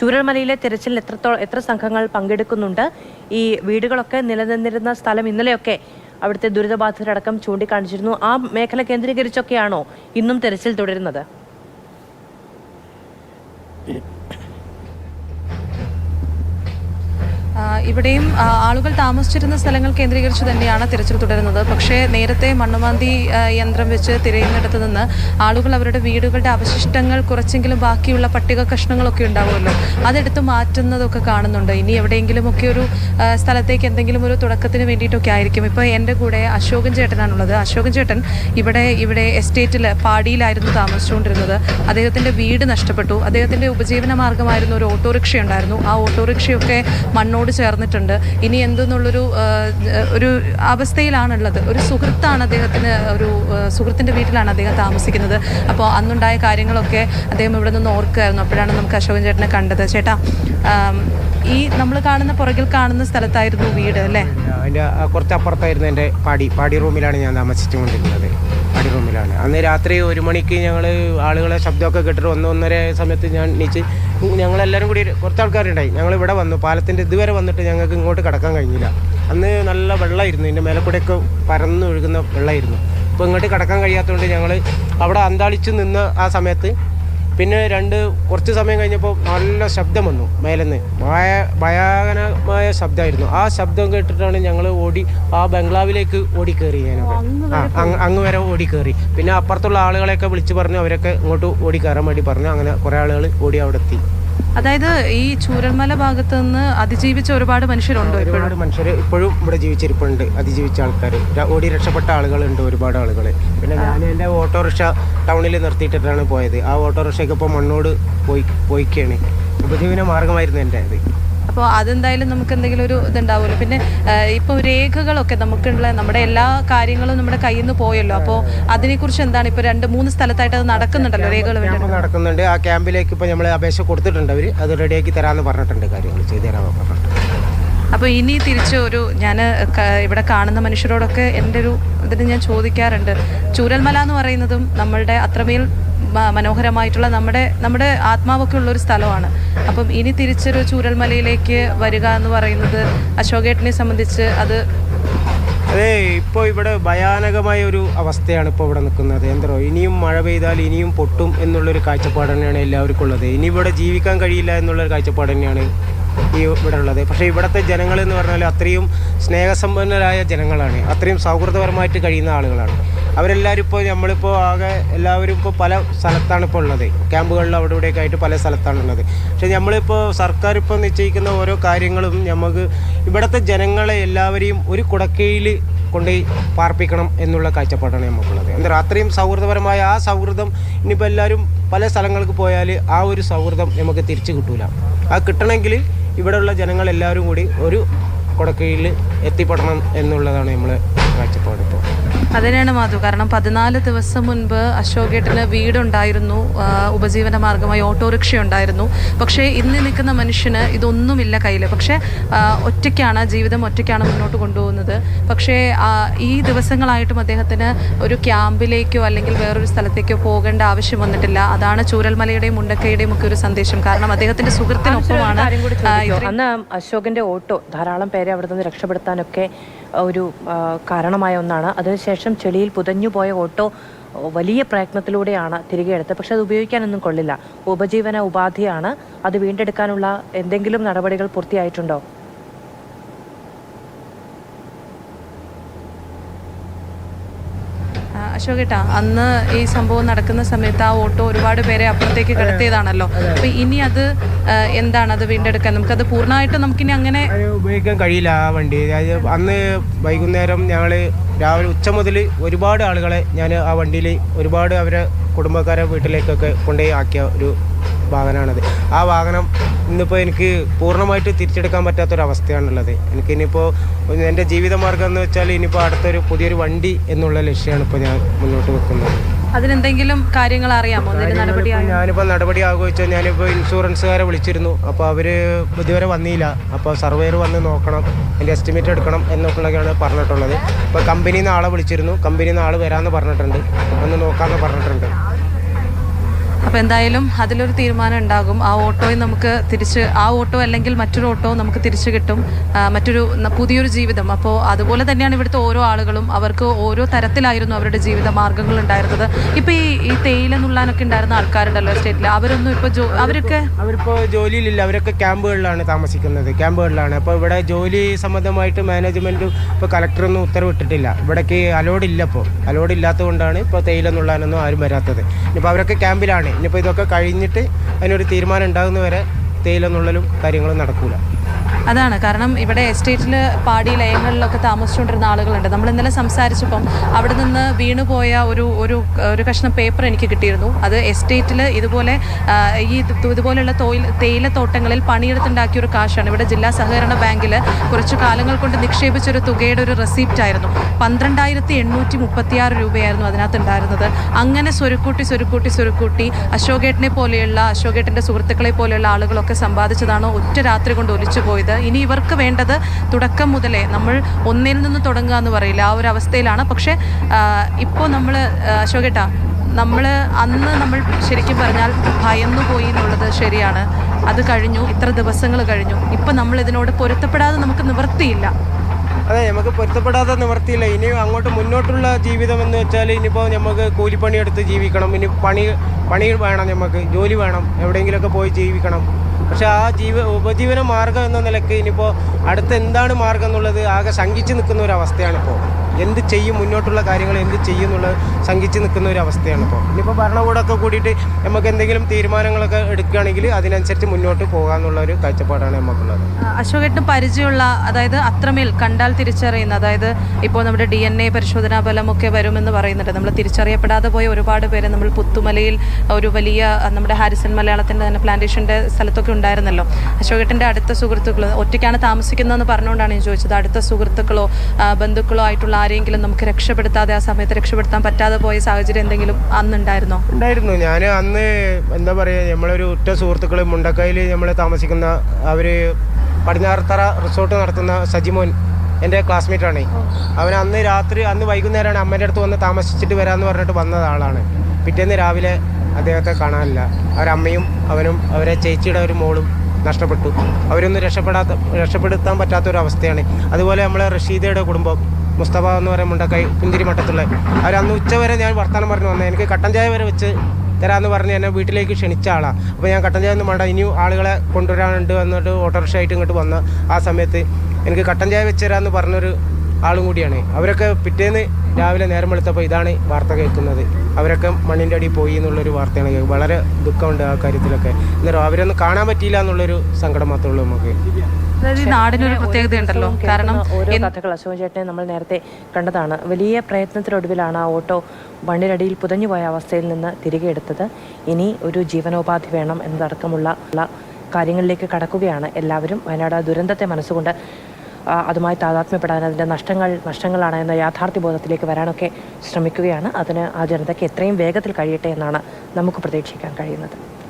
ചൂരൽമലയിലെ തിരച്ചിലിൽ എത്രത്തോളം എത്ര സംഘങ്ങൾ പങ്കെടുക്കുന്നുണ്ട്. ഈ വീടുകളൊക്കെ നിലനിന്നിരുന്ന സ്ഥലം ഇന്നലെയൊക്കെ അവിടുത്തെ ദുരിതബാധിതരടക്കം ചൂണ്ടിക്കാണിച്ചിരുന്നു. ആ മേഖല കേന്ദ്രീകരിച്ചൊക്കെയാണോ ഇന്നും തിരച്ചിൽ തുടരുന്നത് ആ, ഇവിടെയും ആളുകൾ താമസിച്ചിരുന്ന സ്ഥലങ്ങൾ കേന്ദ്രീകരിച്ച് തന്നെയാണ് തിരച്ചിൽ തുടരുന്നത്. പക്ഷേ നേരത്തെ മണ്ണുമാന്തി യന്ത്രം വെച്ച് തിരയുന്നിടത്ത് നിന്ന് ആളുകൾ അവരുടെ വീടുകളുടെ അവശിഷ്ടങ്ങൾ കുറച്ചെങ്കിലും ബാക്കിയുള്ള പട്ടിക കഷ്ണങ്ങളൊക്കെ ഉണ്ടാവുമല്ലോ. അതെടുത്ത് മാറ്റുന്നതൊക്കെ കാണുന്നുണ്ട്. ഇനി എവിടെയെങ്കിലും ഒക്കെ ഒരു സ്ഥലത്തേക്ക് എന്തെങ്കിലും ഒരു തുടക്കത്തിന് വേണ്ടിയിട്ടൊക്കെ ആയിരിക്കും. ഇപ്പോൾ എന്റെ കൂടെ അശോകൻ ചേട്ടനാണുള്ളത്. അശോകൻ ചേട്ടൻ ഇവിടെ ഇവിടെ എസ്റ്റേറ്റിൽ പാടിയിലായിരുന്നു താമസിച്ചുകൊണ്ടിരുന്നത്. അദ്ദേഹത്തിന്റെ വീട് നഷ്ടപ്പെട്ടു. അദ്ദേഹത്തിന്റെ ഉപജീവന മാർഗമായിരുന്നു ഒരു ഓട്ടോറിക്ഷ ഉണ്ടായിരുന്നു ആ ഓട്ടോറിക്ഷയൊക്കെ മണ്ണോട് ചേർന്നിട്ടുണ്ട്. ഇനി എന്തെന്നുള്ളൊരു ഒരു അവസ്ഥയിലാണുള്ളത്. ഒരു സുഹൃത്താണ് അദ്ദേഹത്തിന് ഒരു സുഹൃത്തിന്റെ വീട്ടിലാണ് അദ്ദേഹം താമസിക്കുന്നത്. അപ്പോൾ അന്നുണ്ടായ കാര്യങ്ങളൊക്കെ അദ്ദേഹം ഇവിടെ നിന്ന് ഓർക്കുകയായിരുന്നു. അപ്പോഴാണ് നമുക്ക് അശോകൻ ചേട്ടനെ കണ്ടത്. ചേട്ടാ ഈ നമ്മൾ കാണുന്ന പുറകിൽ കാണുന്ന സ്ഥലത്തായിരുന്നു വീട് അല്ലേ? അതിന്റെ കുറച്ച് അപ്പുറത്തായിരുന്നു എന്റെ പാടി. പാടി റൂമിലാണ് ഞാൻ താമസിച്ചുകൊണ്ടിരുന്നത്. പാടി റൂമിലാണ് അന്ന് രാത്രി ഒരു മണിക്ക് ഞങ്ങൾ ആളുകളെ ശബ്ദമൊക്കെ കേട്ടിട്ട് ഒന്ന് ഒന്നര സമയത്ത് ഞാൻ നീച്ച് ഞങ്ങളെല്ലാവരും കൂടി കുറച്ച് ആൾക്കാരുണ്ടായി ഞങ്ങൾ ഇവിടെ വന്നു. പാലത്തിന്റെ ഇതുവരെ വന്നിട്ട് ഞങ്ങൾക്ക് ഇങ്ങോട്ട് കടക്കാൻ കഴിഞ്ഞില്ല. അന്ന് നല്ല വെള്ളമായിരുന്നു ഇതിന്റെ മേലെ കൂടെയൊക്കെ പരന്ന് ഒഴുകുന്ന വെള്ളമായിരുന്നു അപ്പോൾ ഇങ്ങോട്ട് കടക്കാൻ കഴിയാത്തതുകൊണ്ട് ഞങ്ങൾ അവിടെ അന്താളിച്ച് നിന്ന് ആ സമയത്ത് പിന്നെ രണ്ട് കുറച്ച് സമയം കഴിഞ്ഞപ്പോൾ നല്ല ശബ്ദം വന്നു മേലെന്ന്. ഭയ ഭയാനകമായ ശബ്ദമായിരുന്നു ആ ശബ്ദം കേട്ടിട്ടാണ് ഞങ്ങൾ ഓടി ആ ബംഗ്ലാവിലേക്ക് ഓടി കയറി ഞാനൊക്കെ ആ അങ്ങ് അങ്ങ് വരെ ഓടി കയറി പിന്നെ അപ്പുറത്തുള്ള ആളുകളെയൊക്കെ വിളിച്ച് പറഞ്ഞു അവരൊക്കെ ഇങ്ങോട്ട് ഓടി കയറാൻ വേണ്ടി പറഞ്ഞു. അങ്ങനെ കുറേ ആളുകൾ ഓടി അവിടെ എത്തി അതായത് ഈ ചൂരൽമല ഭാഗത്ത് നിന്ന് അതിജീവിച്ച ഒരുപാട് മനുഷ്യരുണ്ടോ ഒരുപാട് മനുഷ്യർ ഇപ്പോഴും ഇവിടെ ജീവിച്ചിരിപ്പുണ്ട് അതിജീവിച്ച ആൾക്കാർ ഓടി രക്ഷപ്പെട്ട ആളുകളുണ്ട് ഒരുപാട് ആളുകൾ പിന്നെ ഞാൻ എന്റെ ഓട്ടോറിക്ഷ ടൗണിൽ നിർത്തിയിട്ടിട്ടാണ് പോയത്. ആ ഓട്ടോറിക്ഷയ്ക്ക് ഇപ്പോൾ മണ്ണോട് പോയി പോയിക്കാണ്. ഉപജീവന മാർഗമായിരുന്നു എന്റെ അത് അപ്പോൾ അതെന്തായാലും നമുക്ക് എന്തെങ്കിലും ഒരു ഇതുണ്ടാവുമല്ലോ. പിന്നെ ഇപ്പോൾ രേഖകളൊക്കെ നമുക്കുള്ള നമ്മുടെ എല്ലാ കാര്യങ്ങളും നമ്മുടെ കയ്യിൽ നിന്ന് പോയല്ലോ. അപ്പോൾ അതിനെക്കുറിച്ച് എന്താണ് ഇപ്പോൾ രണ്ട് മൂന്ന് സ്ഥലത്തായിട്ട് അത് നടക്കുന്നുണ്ടല്ലോ രേഖകൾ നടക്കുന്നുണ്ട്. ആ ക്യാമ്പിലേക്ക് ഇപ്പോൾ നമ്മൾ അപേക്ഷ കൊടുത്തിട്ടുണ്ട് അവർ. അത് റെഡിയാക്കി തരാമെന്ന് പറഞ്ഞിട്ടുണ്ട് കാര്യങ്ങൾ. ചെയ്തു തരാമെന്ന് പറഞ്ഞിട്ടുണ്ട്. അപ്പോൾ ഇനി തിരിച്ച് ഒരു ഞാൻ ഇവിടെ കാണുന്ന മനുഷ്യരോടൊക്കെ എന്റെ ഒരു ഇതിന് ഞാൻ ചോദിക്കാറുണ്ട്. ചൂരൽമല എന്ന് പറയുന്നതും നമ്മളുടെ അത്രമേൽ മനോഹരമായിട്ടുള്ള നമ്മുടെ നമ്മുടെ ആത്മാവൊക്കെ ഉള്ള ഒരു സ്ഥലമാണ്. അപ്പം ഇനി തിരിച്ചൊരു ചൂരൽമലയിലേക്ക് വരിക എന്ന് പറയുന്നത് അശോകേട്ടനെ സംബന്ധിച്ച് അത് അതെ ഇപ്പോൾ ഇവിടെ ഭയാനകമായ ഒരു അവസ്ഥയാണ് ഇപ്പോൾ ഇവിടെ നിൽക്കുന്നത്. എന്തോ ഇനിയും മഴ പെയ്താൽ ഇനിയും പൊട്ടും എന്നുള്ളൊരു കാഴ്ചപ്പാട് തന്നെയാണ് എല്ലാവർക്കും ഉള്ളത്. ഇനി ഇവിടെ ജീവിക്കാൻ കഴിയില്ല എന്നുള്ളൊരു കാഴ്ചപ്പാട് തന്നെയാണ് ഈ ഇവിടെ ഉള്ളത് പക്ഷേ ഇവിടുത്തെ ജനങ്ങൾ എന്ന് പറഞ്ഞാൽ അത്രയും സ്നേഹസമ്പന്നരായ ജനങ്ങളാണ്. അത്രയും സൗഹൃദപരമായിട്ട് കഴിയുന്ന ആളുകളാണ്. അവരെല്ലാവരും ഇപ്പോൾ നമ്മളിപ്പോൾ ആകെ എല്ലാവരും ഇപ്പോൾ പല സ്ഥലത്താണ് ഇപ്പോൾ ഉള്ളത്. ക്യാമ്പുകളിൽ അവിടെ ഇവിടെയൊക്കെ ആയിട്ട് പല സ്ഥലത്താണുള്ളത് പക്ഷേ നമ്മളിപ്പോൾ സർക്കാർ ഇപ്പോൾ നിശ്ചയിക്കുന്ന ഓരോ കാര്യങ്ങളും നമുക്ക് ഇവിടുത്തെ ജനങ്ങളെ എല്ലാവരെയും ഒരു കുടക്കീഴിൽ കൊണ്ടുപോയി പാർപ്പിക്കണം എന്നുള്ള കാഴ്ചപ്പാടാണ് നമുക്കുള്ളത് എന്താ അത്രയും സൗഹൃദപരമായ ആ സൗഹൃദം ഇനിയിപ്പോൾ എല്ലാവരും പല സ്ഥലങ്ങൾക്ക് പോയാൽ ആ ഒരു സൗഹൃദം നമുക്ക് തിരിച്ചു കിട്ടൂല. ആ കിട്ടണമെങ്കിൽ ഇവിടെയുള്ള ജനങ്ങളെല്ലാവരും കൂടി ഒരു കുടക്കയിൽ എത്തിപ്പെടണം എന്നുള്ളതാണ് നമ്മളെ കാഴ്ചപ്പാട് ഇപ്പോൾ അതിനാണ് മാധു. കാരണം പതിനാല് ദിവസം മുൻപ് അശോകേട്ടന് വീടുണ്ടായിരുന്നു. ഉപജീവന മാർഗമായി ഓട്ടോറിക്ഷ ഉണ്ടായിരുന്നു പക്ഷേ ഇന്ന് നിൽക്കുന്ന മനുഷ്യന് ഇതൊന്നുമില്ല കയ്യിൽ പക്ഷേ ഒറ്റയ്ക്കാണ് ജീവിതം ഒറ്റയ്ക്കാണ് മുന്നോട്ട് കൊണ്ടുപോകുന്നത്. പക്ഷേ ഈ ദിവസങ്ങളായിട്ടും അദ്ദേഹത്തിന് ഒരു ക്യാമ്പിലേക്കോ അല്ലെങ്കിൽ വേറൊരു സ്ഥലത്തേക്കോ പോകേണ്ട ആവശ്യം വന്നിട്ടില്ല. അതാണ് ചൂരൽമലയുടെയും മുണ്ടക്കയുടെയും ഒക്കെ ഒരു സന്ദേശം. കാരണം അദ്ദേഹത്തിന്റെ സുഹൃത്തിനൊപ്പമാണ്? അന്ന് അശോകന്റെ ഓട്ടോ ധാരാളം പേരെ അവിടെ നിന്ന് രക്ഷപ്പെടുത്താനൊക്കെ ഒരു കാരണമായ ഒന്നാണ്. അതിനുശേഷം ചെളിയിൽ പുതഞ്ഞുപോയ ഓട്ടോ വലിയ പ്രയത്നത്തിലൂടെയാണ് തിരികെ എടുത്തത്. പക്ഷെ അത് ഉപയോഗിക്കാനൊന്നും കൊള്ളില്ല. ഉപജീവന ഉപാധിയാണ്. അത് വീണ്ടെടുക്കാനുള്ള എന്തെങ്കിലും നടപടികൾ പൂർത്തിയായിട്ടുണ്ടോ? അശോകേട്ടാ അന്ന് ഈ സംഭവം നടക്കുന്ന സമയത്ത് ആ ഓട്ടോ ഒരുപാട് പേരെ അപ്പുറത്തേക്ക് കിടത്തിയതാണല്ലോ. അപ്പൊ ഇനി അത് എന്താണ് അത് വീണ്ടെടുക്കാൻ? നമുക്ക് അത് പൂർണമായിട്ടും നമുക്കിനി അങ്ങനെ ഉപയോഗിക്കാൻ കഴിയില്ല ആ വണ്ടി. അതായത് അന്ന് വൈകുന്നേരം ഞങ്ങൾ രാവിലെ ഉച്ച മുതൽ ഒരുപാട് ആളുകളെ ഞാൻ ആ വണ്ടിയിൽ ഒരുപാട് അവരെ കുടുംബക്കാരെ വീട്ടിലേക്കൊക്കെ കൊണ്ടുപോയി ആക്കിയ ഒരു വാഹനമാണത്. ആ വാഹനം ഇന്നിപ്പോൾ എനിക്ക് പൂർണമായിട്ട് തിരിച്ചെടുക്കാൻ പറ്റാത്തൊരവസ്ഥയാണുള്ളത്. എനിക്ക് ഇനിയിപ്പോൾ എന്റെ ജീവിതമാർഗം എന്ന് വെച്ചാൽ ഇനിയിപ്പോൾ അടുത്തൊരു പുതിയൊരു വണ്ടി എന്നുള്ള ലക്ഷ്യമാണ് ഇപ്പോൾ ഞാൻ മുന്നോട്ട് വെക്കുന്നത്. അതിനെന്തെങ്കിലും കാര്യങ്ങൾ അറിയാമോ? നടപടി ഞാനിപ്പോൾ നടപടി ആകുവെച്ചാൽ ഞാനിപ്പോൾ ഇൻഷുറൻസുകാരെ വിളിച്ചിരുന്നു. അപ്പോൾ അവർ ഇതുവരെ വന്നില്ല. അപ്പോൾ സർവേയർ വന്ന് നോക്കണം എന്റെ എസ്റ്റിമേറ്റ് എടുക്കണം എന്നൊക്കെയാണ് പറഞ്ഞിട്ടുള്ളത്. ഇപ്പോൾ കമ്പനിയിൽ നിന്ന് ആളെ വിളിച്ചിരുന്നു. കമ്പനിയിൽ നിന്ന് ആൾ വരാമെന്ന് പറഞ്ഞിട്ടുണ്ട്. ഒന്ന് നോക്കാമെന്ന് പറഞ്ഞിട്ടുണ്ട്. അപ്പോൾ എന്തായാലും അതിലൊരു തീരുമാനം ഉണ്ടാകും. ആ ഓട്ടോയിൽ നമുക്ക് തിരിച്ച് ആ ഓട്ടോ അല്ലെങ്കിൽ മറ്റൊരു ഓട്ടോ നമുക്ക് തിരിച്ചു കിട്ടും. മറ്റൊരു പുതിയൊരു ജീവിതം. അപ്പോൾ അതുപോലെ തന്നെയാണ് ഇവിടുത്തെ ഓരോ ആളുകളും. അവർക്ക് ഓരോ തരത്തിലായിരുന്നു അവരുടെ ജീവിത മാർഗങ്ങൾ ഉണ്ടായിരുന്നത്. ഇപ്പോൾ ഈ ഈ തേയില നുള്ളാനൊക്കെ ഉണ്ടായിരുന്ന ആൾക്കാരുണ്ടല്ലോ സ്റ്റേറ്റിൽ അവരൊന്നും ഇപ്പോൾ ജോ അവരൊക്കെ അവരിപ്പോൾ ജോലിയിലില്ല. അവരൊക്കെ ക്യാമ്പുകളിലാണ് താമസിക്കുന്നത്. ക്യാമ്പുകളിലാണ്. അപ്പോൾ ഇവിടെ ജോലി സംബന്ധമായിട്ട് മാനേജ്മെന്റ് ഇപ്പോൾ കളക്ടറൊന്നും ഉത്തരവിട്ടിട്ടില്ല. ഇവിടേക്ക് അലോഡ് ഇല്ല ഇപ്പോൾ അലോഡ് ഇല്ലാത്തതുകൊണ്ടാണ് ഇപ്പോൾ തേയില നുള്ളാനൊന്നും ആരും വരാത്തത്. ഇപ്പൊ അവരൊക്കെ ക്യാമ്പിലാണ്. ഇനിയിപ്പോൾ ഇതൊക്കെ കഴിഞ്ഞിട്ട് അതിനൊരു തീരുമാനം ഉണ്ടാകുന്നവരെ തേയില നുള്ളലും കാര്യങ്ങളും നടക്കൂല. അതാണ്. കാരണം ഇവിടെ എസ്റ്റേറ്റിൽ പാടി ലയങ്ങളിലൊക്കെ താമസിച്ചുകൊണ്ടിരുന്ന ആളുകളുണ്ട്. നമ്മൾ ഇന്നലെ സംസാരിച്ചപ്പം അവിടെ നിന്ന് വീണുപോയ ഒരു ഒരു ഒരു കഷ്ണം പേപ്പർ എനിക്ക് കിട്ടിയിരുന്നു. അത് എസ്റ്റേറ്റിൽ ഇതുപോലെ ഈ ഇത് ഇതുപോലെയുള്ള തോയിൽ തേയിലത്തോട്ടങ്ങളിൽ പണിയെടുത്തുണ്ടാക്കിയ ഒരു കാശാണ്. ഇവിടെ ജില്ലാ സഹകരണ ബാങ്കിൽ കുറച്ച് കാലങ്ങൾ കൊണ്ട് നിക്ഷേപിച്ചൊരു തുകയുടെ ഒരു റെസിപ്റ്റ് ആയിരുന്നു പന്ത്രണ്ടായിരത്തി എണ്ണൂറ്റി മുപ്പത്തിയാറ് രൂപയായിരുന്നു അതിനകത്ത് ഉണ്ടായിരുന്നത് അങ്ങനെ സ്വരുക്കൂട്ടി സ്വരുക്കൂട്ടി സ്വരുക്കൂട്ടി അശോകേട്ടനെ പോലെയുള്ള അശോകേട്ടന്റെ സുഹൃത്തുക്കളെ പോലെയുള്ള ആളുകളൊക്കെ സമ്പാദിച്ചതാണ് ഒറ്റ രാത്രി കൊണ്ട് ഒലിച്ചു പോയത് ഇനി ഇവർക്ക് വേണ്ടത് തുടക്കം മുതലേ നമ്മൾ ഒന്നിൽ നിന്ന് തുടങ്ങുക എന്ന് പറയില്ല. ആ ഒരു അവസ്ഥയിലാണ്. പക്ഷേ ഇപ്പോൾ നമ്മൾ അശോകേട്ടാ നമ്മൾ അന്ന് നമ്മൾ ശരിക്കും പറഞ്ഞാൽ ഭയന്നു പോയി എന്നുള്ളത് ശരിയാണ്. അത് കഴിഞ്ഞു ഇത്ര ദിവസങ്ങൾ കഴിഞ്ഞു. ഇപ്പം നമ്മൾ ഇതിനോട് പൊരുത്തപ്പെടാതെ നമുക്ക് നിവൃത്തിയില്ല. അതെ നമുക്ക് പൊരുത്തപ്പെടാതെ നിവർത്തിയില്ല ഇനി അങ്ങോട്ട് മുന്നോട്ടുള്ള ജീവിതം എന്ന് വെച്ചാൽ ഇനിയിപ്പോൾ നമുക്ക് കൂലിപ്പണി എടുത്ത് ജീവിക്കണം. ഇനി പണി പണി വേണം നമുക്ക് ജോലി വേണം. എവിടെയെങ്കിലുമൊക്കെ പോയി ജീവിക്കണം. പക്ഷെ ആ ജീവ ഉപജീവന മാർഗം എന്ന നിലയ്ക്ക് ഇനിയിപ്പോൾ അടുത്ത് എന്താണ് മാർഗം എന്നുള്ളത് ആകെ ശങ്കിച്ച് നിൽക്കുന്ന ഒരു അവസ്ഥയാണിപ്പോൾ എന്ത് ചെയ്യും മുന്നോട്ടുള്ള കാര്യങ്ങൾ എന്ത് ചെയ്യും എന്നുള്ളത് ശങ്കിച്ച് നിൽക്കുന്ന ഒരു അവസ്ഥയാണ് ഇപ്പോൾ. ഇനിയിപ്പോൾ ഭരണകൂടമൊക്കെ കൂടിയിട്ട് നമുക്ക് എന്തെങ്കിലും തീരുമാനങ്ങളൊക്കെ എടുക്കുകയാണെങ്കിൽ അതിനനുസരിച്ച് മുന്നോട്ട് പോകാമെന്നുള്ള ഒരു കാഴ്ചപ്പാടാണ് നമുക്കുള്ളത് അശോകേട്ടന് പരിചയമുള്ള അതായത് അത്രമേൽ കണ്ടാൽ തിരിച്ചറിയുന്ന അതായത് ഇപ്പോൾ നമ്മുടെ ഡി എൻ എ പരിശോധനാ ഫലമൊക്കെ വരുമെന്ന് പറയുന്നുണ്ട്. നമ്മൾ തിരിച്ചറിയപ്പെടാതെ പോയ ഒരുപാട് പേര് നമ്മൾ പുത്തുമലയിൽ ഒരു വലിയ നമ്മുടെ ഹാരിസൺ മലയാളത്തിന്റെ തന്നെ പ്ലാന്റേഷന്റെ സ്ഥലത്തൊക്കെ ഉണ്ടായിരുന്നല്ലോ. അശോകേട്ടന്റെ അടുത്ത സുഹൃത്തുക്കൾ ഒറ്റയ്ക്കാണ് താമസിക്കുന്നതെന്ന് പറഞ്ഞുകൊണ്ടാണ് ഞാൻ ചോദിച്ചത്. അടുത്ത സുഹൃത്തുക്കളോ ബന്ധുക്കളോ ആയിട്ടുള്ള ആരെങ്കിലും നമുക്ക് രക്ഷപ്പെടുത്താതെ ആ സമയത്ത് രക്ഷപ്പെടുത്താൻ പറ്റാതെ പോയ സാഹചര്യം എന്തെങ്കിലും അന്നുണ്ടായിരുന്നോ? ഉണ്ടായിരുന്നു. ഞാൻ അന്ന് എന്താ പറയുക നമ്മളൊരു ഉറ്റ സുഹൃത്തുക്കൾ മുണ്ടക്കയിൽ നമ്മൾ താമസിക്കുന്ന അവർ പടിഞ്ഞാറത്തറ റിസോർട്ട് നടത്തുന്ന സജിമോൻ എന്റെ ക്ലാസ്മേറ്റ് ആണ്. അവൻ അന്ന് രാത്രി അന്ന് വൈകുന്നേരമാണ് അമ്മേന്റെ അടുത്ത് വന്ന് താമസിച്ചിട്ട് വരാമെന്ന് പറഞ്ഞിട്ട് വന്ന ആളാണ്. പിറ്റേന്ന് രാവിലെ അദ്ദേഹത്തെ കാണാനില്ല. അവരമ്മയും അവനും അവരെ ചേച്ചിയുടെ ഒരു മോളും നഷ്ടപ്പെട്ടു. അവരൊന്നും രക്ഷപ്പെടാത്ത രക്ഷപ്പെടുത്താൻ പറ്റാത്തൊരവസ്ഥയാണ്. അതുപോലെ നമ്മളെ റഷീദയുടെ കുടുംബം. മുസ്തഫ എന്ന് പറയുന്ന മുണ്ടക്കൈ പുഞ്ചിരി മട്ടത്തുള്ള ഉച്ച ഉച്ചവരെ ഞാൻ വർത്തമാനം പറഞ്ഞു വന്നത് എനിക്ക് കട്ടൻ ചായ വരെ വെച്ച് തരാമെന്ന് പറഞ്ഞ് എന്നെ വീട്ടിലേക്ക് ക്ഷണിച്ച ആളാണ് അപ്പോൾ ഞാൻ കട്ടൻ ചായ ഒന്നും വേണ്ട ഇനിയും ആളുകളെ കൊണ്ടുവരാനുണ്ട് എന്നിട്ട് ഓട്ടോറിക്ഷ ആയിട്ട് ഇങ്ങോട്ട് വന്ന ആ സമയത്ത് എനിക്ക് കട്ടൻ ചായ വെച്ച് തരാമെന്ന് പറഞ്ഞൊരു ആളും കൂടിയാണ്. അവരൊക്കെ പിറ്റേന്ന് രാവിലെ നേരം വെളുത്തപ്പോൾ ഇതാണ് വാർത്ത കേൾക്കുന്നത്. അവരൊക്കെ മണ്ണിന്റെ അടിയിൽ പോയി എന്നുള്ളൊരു വാർത്തയാണ് വളരെ ദുഃഖമുണ്ട് ആ കാര്യത്തിലൊക്കെ. എന്നിട്ട് അവരൊന്നും കാണാൻ പറ്റിയില്ല എന്നുള്ളൊരു സങ്കടം മാത്രമേ ഉള്ളൂ നമുക്ക്. അതായത് ഈ നാടിനൊരു പ്രത്യേകതയുണ്ടല്ലോ. കാരണം ഓരോ കഥകൾ അശോകൻ ചേട്ടനെ നമ്മൾ നേരത്തെ കണ്ടതാണ്. വലിയ പ്രയത്നത്തിനൊടുവിലാണ് ആ ഓട്ടോ മണ്ണിനടിയിൽ പുതഞ്ഞുപോയ അവസ്ഥയിൽ നിന്ന് തിരികെ എടുത്തത്. ഇനി ഒരു ജീവനോപാധി വേണം എന്നതടക്കമുള്ള കാര്യങ്ങളിലേക്ക് കടക്കുകയാണ് എല്ലാവരും. വയനാട് ദുരന്തത്തെ മനസ്സുകൊണ്ട് അതുമായി താതാത്മ്യപ്പെടാൻ അതിന്റെ നഷ്ടങ്ങൾ നഷ്ടങ്ങളാണ് എന്ന യാഥാർത്ഥ്യ ബോധത്തിലേക്ക് വരാനൊക്കെ ശ്രമിക്കുകയാണ്. അതിന് ആ ജനതയ്ക്ക് എത്രയും വേഗത്തിൽ കഴിയട്ടെ എന്നാണ് നമുക്ക് പ്രതീക്ഷിക്കാൻ കഴിയുന്നത്.